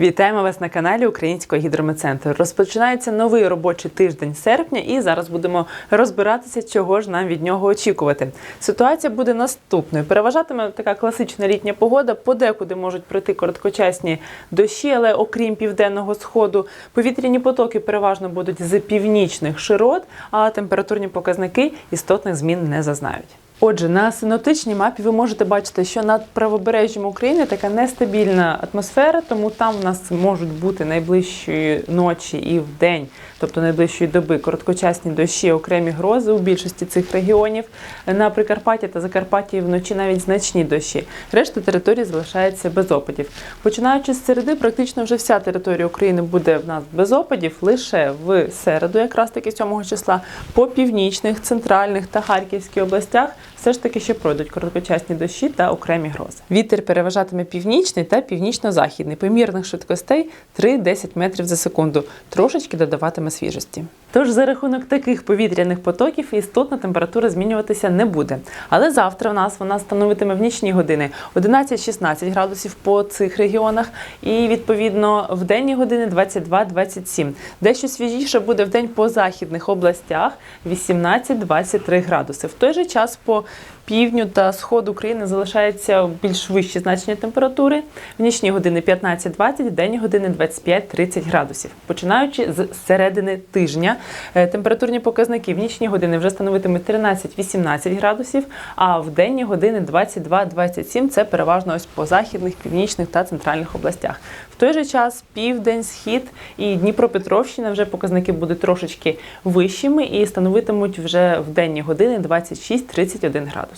Вітаємо вас на каналі Українського гідрометцентру. Розпочинається новий робочий тиждень серпня, і зараз будемо розбиратися, чого ж нам від нього очікувати. Ситуація буде наступною: переважатиме така класична літня погода. Подекуди можуть пройти короткочасні дощі, але окрім південного сходу, повітряні потоки переважно будуть з північних широт, а температурні показники істотних змін не зазнають. Отже, на синоптичній мапі ви можете бачити, що над правобережжям України така нестабільна атмосфера, тому там в нас можуть бути найближчої ночі і в день, тобто найближчої доби, короткочасні дощі, окремі грози у більшості цих регіонів. На Прикарпатті та Закарпатті вночі навіть значні дощі. Решта території залишається без опадів. Починаючи з середи, практично вже вся територія України буде в нас без опадів. Лише в середу, якраз таки 7 числа, по північних, центральних та харківських областях все ж таки ще пройдуть короткочасні дощі та окремі грози. Вітер переважатиме північний та північно-західний, помірних швидкостей 3-10 метрів за секунду. Трошечки додаватиме свіжості. Тож за рахунок таких повітряних потоків істотна температура змінюватися не буде. Але завтра в нас вона становитиме в нічні години 11-16 градусів по цих регіонах, і відповідно в денні години 22-27. Дещо свіжіше буде в день по західних областях 18-23 градуси. В той же час по півдню та сходу України залишається більш вищі значення температури. В нічні години 15-20, в денні години 25-30 градусів. Починаючи з середини тижня, е, температурні показники в нічні години вже становитимуть 13-18 градусів, а в денні години 22-27 це переважно ось по західних, північних та центральних областях. В той же час південь, схід і Дніпропетровщина вже показники будуть трошечки вищими і становитимуть вже в денні години 26-31 градус.